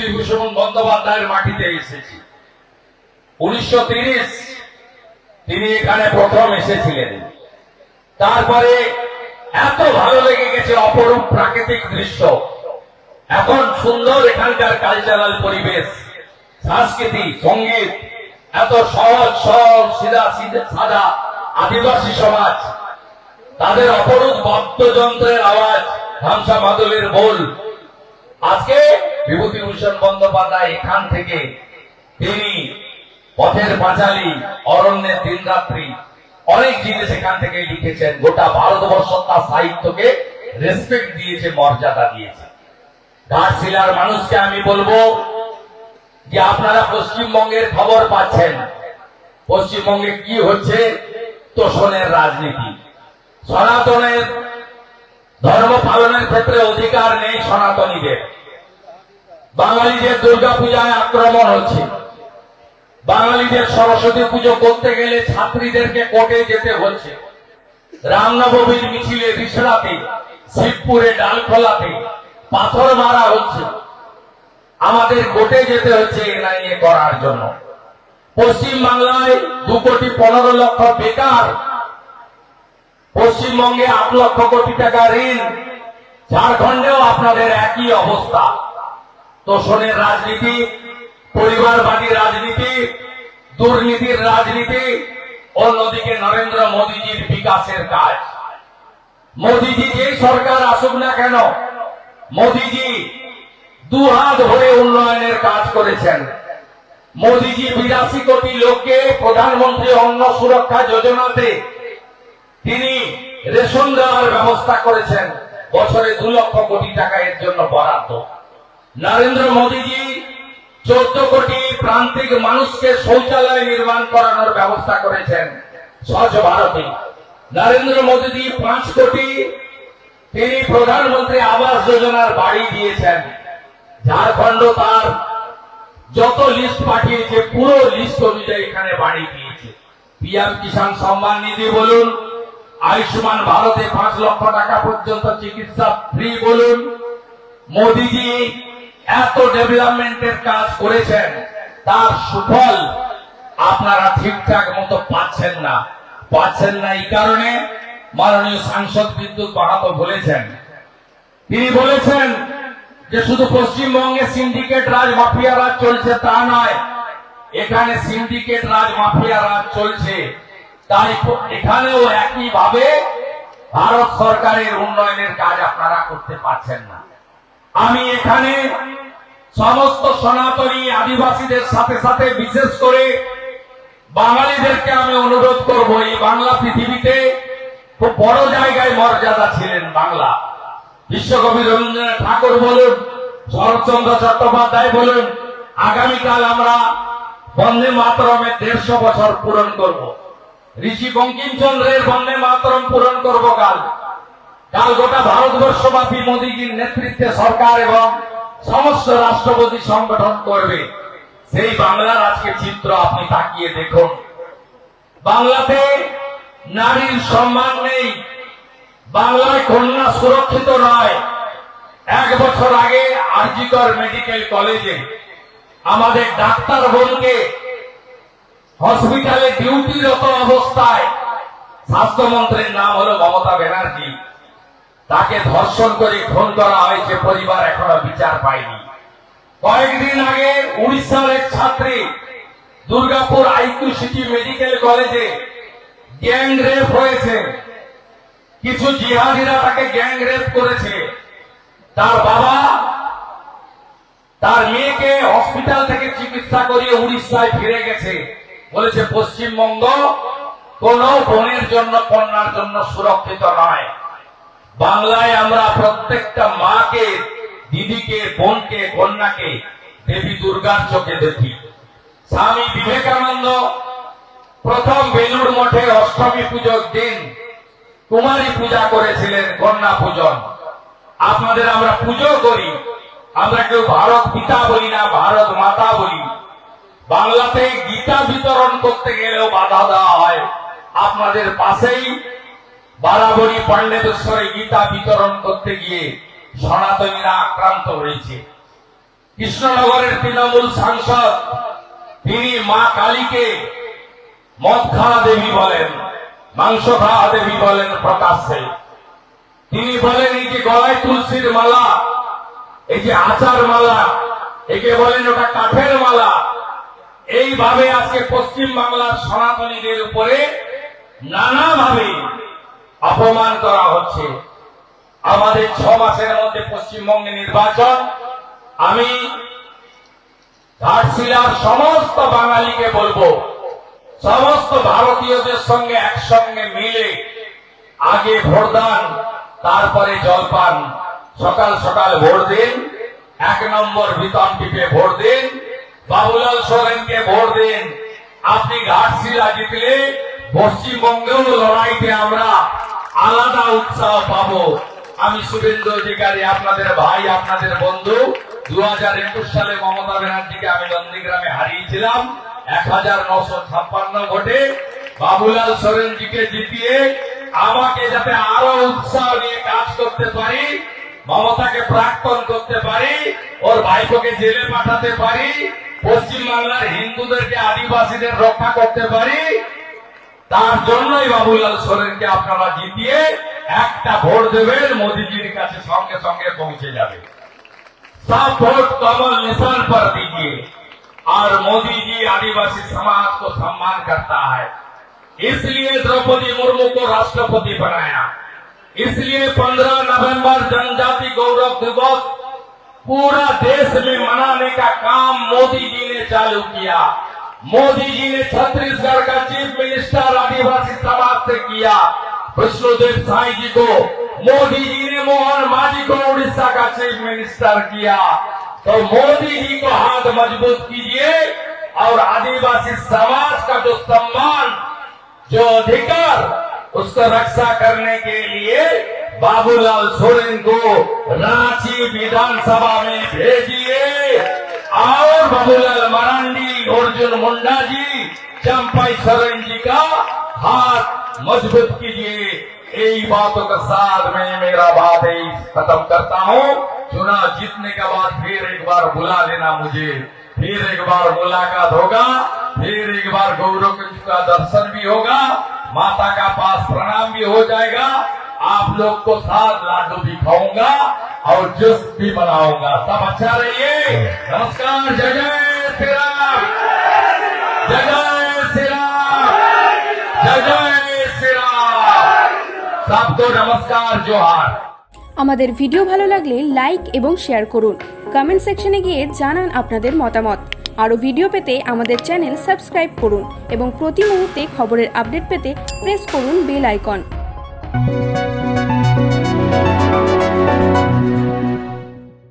বিভূতিভূষণ বন্দ্যোপাধ্যায়ের মাটিতে এসেছি। উনিশশো তিনি এখানে প্রথম এসেছিলেন। তারপরে এত ভালো লেগে গেছে অপরূপ প্রাকৃতিক দৃশ্য। এখন সুন্দর এখানকার কালচারাল পরিবেশ সংস্কৃতি সংগীত, এত সহজ, সরল, সিধে সাদা আদিবাসী সমাজ, তাদের অপরূপ বাদ্যযন্ত্রের আওয়াজ ধামসা মাদলের বোল আজকে বিভূতিভূষণ বন্দ্যোপাধ্যায় এখান থেকে তিনি পথের পাঁচালী, অরণ্যের দিনরাত্রি, অনেক জিনিস এখান থেকে লিখেছেন। গোটা ভারতবর্ষ তার সাহিত্যকে রেসপেক্ট দিয়েছে, মর্যাদা দিয়েছে। ঘাটশিলার মানুষকে আমি বলব যে আপনারা পশ্চিমবঙ্গের খবর পাচ্ছেন। পশ্চিমবঙ্গে কি হচ্ছে? তোষণের রাজনীতি। সনাতনের ধর্ম পালনের ক্ষেত্রে অধিকার নেই সনাতনীদের। বাঙালিদের দুর্গা পূজায় আক্রমণ হচ্ছে। বাঙালিদের সরস্বতী পুজো করতে গেলে ছাত্রীদেরকে কোর্টে যেতে হচ্ছে। রামনবমীর মিছিলে রিসড়াতে শিবপুরে ডালখোলাতে পাথর মারা হচ্ছে। আমাদের কোর্টে যেতে হচ্ছে এনআইএ করার জন্য। পশ্চিম বাংলায় দু কোটি পনেরো লক্ষ বেকার পশ্চিমবঙ্গে আট লক্ষ কোটি টাকা ঋণ। ঝাড়খণ্ডেও আপনাদের একই অবস্থা। তোষণের রাজনীতি, পরিবারবাদী রাজনীতি, দুর্নীতির রাজনীতি, অন্যদিকে নরেন্দ্র মোদীজির বিকাশের কাজ। মোদীজি যে সরকার আসুক না কেন, মোদীজি দু হাত ভরে উন্নয়নের কাজ করেছেন। মোদীজি বিরাশি কোটি লোককে প্রধানমন্ত্রী অন্ন সুরক্ষা যোজনাতে তিনি রেশন দেওয়ার ব্যবস্থা করেছেন। বছরে দু লক্ষ কোটি টাকা এর জন্য বরাদ্দ। নরেন্দ্র মোদীজি চোদ্দ কোটি প্রান্তিক মানুষকে শৌচালয় নির্মাণ করানোর ব্যবস্থা করেছেন। স্বচ্ছ ভারতে। নরেন্দ্র মোদীজি পাঁচ কোটি তিনি প্রধানমন্ত্রী আবাস যোজনার বাড়ি দিয়েছেন। ঝাড়খণ্ড তার যত লিস্ট পাঠিয়েছে, পুরো লিস্ট অনুযায়ী এখানে বাড়ি দিয়েছে। পিএম কিষাণ সম্মান নিধি বলুন আয়ুষ্মান ভারতে পাঁচ লক্ষ টাকা পর্যন্ত চিকিৎসা ফ্রি বলুন। মোদিজি এত ডেভেলপমেন্টের কাজ করেছেন, তার সুফল আপনারা ঠিকঠাক মতো পাচ্ছেন না। পাচ্ছেন না এই কারণে মাননীয় সাংসদ বিদ্যুৎ মাহাতো বলেছেন। তিনি বলেছেন যে শুধু পশ্চিমবঙ্গে সিন্ডিকেট রাজ মাফিয়া রাজ চলছে তা নয়, এখানে সিন্ডিকেট রাজ মাফিয়া রাজ চলছে। প- এখানেও একই ভাবে ভারত সরকারের উন্নয়নের কাজ আপনারা করতে পারছেন না। আমি এখানে সমস্ত সনাতনী আদিবাসীদের সাথে সাথে বিশেষ করে বাঙালিদেরকে আমি অনুরোধ করব, এই বাংলা পৃথিবীতে খুব বড় জায়গায় মর্যাদা ছিলেন বাংলা। বিশ্বকবি রবীন্দ্রনাথ ঠাকুর বলুন, শরৎচন্দ্র চট্টোপাধ্যায় বলুন, আগামীকাল আমরা বন্দে মাতরমের দেড়শো বছর পূরণ করব। ঋষি বঙ্কিমচন্দ্রের বন্দে মাতরম পূরণ করব কাল। কাল গোটা ভারতবর্ষব্যাপী মোদীজির নেতৃত্বে সরকার এবং সমস্ত রাষ্ট্রপতি সংগঠন করবে। সেই বাংলার আজকে চিত্র আপনি তাকিয়ে দেখুন। বাংলাতে নারীর সম্মান নেই। বাংলায় কন্যা সুরক্ষিত নয়। এক বছর আগে আরজিকর মেডিকেল কলেজে আমাদের ডাক্তার বোনকে হসপিটালে ডিউটিরত অবস্থায় স্বাস্থ্যমন্ত্রীর নাম হলো মমতা ব্যানার্জি। তাকে ধর্ষণ করে খুন করা হয়েছে, পরিবার এখনও বিচার পায়নি। কয়েকদিন আগে উড়িষ্যার এক ছাত্রী দুর্গাপুর আইকিউ সিটি মেডিকেল কলেজে গ্যাং রেপ হয়েছে। কিছু জিহাদিরা তাকে গ্যাং রেপ করেছে। তার বাবা তার মেয়েকে হসপিটাল থেকে চিকিৎসা করিয়ে উড়িষ্যায় ফিরে গেছে। বলেছে, পশ্চিমবঙ্গ কোন বোনের জন্য কন্যার জন্য সুরক্ষিত নয়। বাংলায় আমরা প্রত্যেকটা মাকে, দিদিকে, বোনকে, কন্যাকে, দেবী দুর্গার চোখে দেখি। স্বামী বিবেকানন্দ প্রথম বেলুর মঠে অষ্টমী পুজোর দিন কুমারী পূজা করেছিলেন, কন্যা পূজন। আপনাদের আমরা পুজো করি। আমরা কেউ ভারত পিতা বলি না, ভারত মাতা বলি। বাংলাতে গীতা বিতরণ করতে গেলেও বাধা দেওয়া হয়। আপনাদের পাশেই বারাবরী পাণ্ডবেশ্বরে গীতা বিতরণ করতে গিয়ে সনাতনীরা আক্রান্ত হয়েছে। কৃষ্ণনগরের তৃণমূল সাংসদ তিনি মা কালীকে মদ খাওয়া দেবী বলেন মাংস খাওয়া দেবী বলেন প্রকাশ্যে। তিনি বলেন, এই যে গলায় তুলসীর মালা, এই যে আচার মালা, একে বলেন ওটা কাঠের মালা এইভাবে আজকে পশ্চিম বাংলার সনাতনীদের উপরে নানাভাবে অপমান করা হচ্ছে। আমাদের ছ মাসের মধ্যে পশ্চিমবঙ্গে নির্বাচন, আমি ঘাটশিলার সমস্ত বাঙালিকে বলব, সমস্ত ভারতীয়দের সঙ্গে একসঙ্গে মিলে আগে ভোটদান তারপরে জলপান সকাল সকাল ভোট দিন, এক নম্বর বিতন টিপে ভোট দিন। বাবুলাল সোরেনকে ভোট দিন। আপনি ঘাটশিলা জিতলে পশ্চিমবঙ্গেও লড়াইতে আমরা আলাদা উৎসাহ পাবো। আমি শুভেন্দু অধিকারী, আপনাদের ভাই, আপনাদের বন্ধু দু হাজার একুশ সালে মমতা ব্যানার্জিকে আমি নন্দীগ্রামে হারিয়েছিলাম। এক হাজার নশো ছাপ্পান্ন ভোটে বাবুলাল সোরেনজিকে জিতিয়ে আমাকে যাতে আরও উৎসাহ নিয়ে কাজ করতে পারি, মমতাকে প্রাক্তন করতে পারি, ওর ভাইপোকে জেলে পাঠাতে পারি পশ্চিম বাংলার হিন্দুদেরকে আদিবাসীদের রক্ষা করতে পারি তার জন্যই বাবুলাল সোরেনকে আপনারা জিতিয়ে একটা ভোট দেবেন মোদীজির কাছে সঙ্গে সঙ্গে পৌঁছে যাবে सब वोट कमल निशान पर दीजिए और मोदी जी आदिवासी समाज को सम्मान करता है इसलिए द्रौपदी मुर्मू को राष्ट्रपति बनाया इसलिए 15 नवंबर जनजाति गौरव दिवस पूरा देश में मनाने का काम मोदी जी ने चालू किया। मोदी जी ने छत्तीसगढ़ का चीफ मिनिस्टर आदिवासी समाज से किया। विष्णुदेव साई जी को, मोदी जी ने मोहन माझी को उड़ीसा का चीफ मिनिस्टर किया। तो मोदी जी को हाथ मज़बूत कीजिए और आदिवासी समाज का जो सम्मान, जो अधिकार, उसको रक्षा करने के लिए बाबूलाल सोरेन को रांची विधानसभा में भेजिए। और बाबूलाल मरांडी, अर्जुन मुंडा जी, चंपाई सोरेन जी का हाथ मज़बूत कीजिए। यही बातों के साथ मैं मेरा बात खत्म करता हूँ। चुनाव जीतने के बाद फिर एक बार बुला लेना मुझे। फिर एक बार मुलाकात होगा। फिर एक बार गौरव का दर्शन भी होगा। माता का पास प्रणाम भी हो जाएगा। आप लोग को साथ लाडू भी खाऊंगा और जूस भी बनाऊंगा सब अच्छा रहिए नमस्कार जय जय श्री राम जय जय श्री राम जय जय श्री राम सबको नमस्कार जोहार আমাদের ভিডিও ভালো লাগলে লাইক এবং শেয়ার করুন কমেন্ট সেকশনে গিয়ে জানান আপনাদের মতামত আরও ভিডিও পেতে আমাদের চ্যানেল সাবস্ক্রাইব করুন এবং প্রতি মুহূর্তে খবরের আপডেট পেতে প্রেস করুন বেল আইকন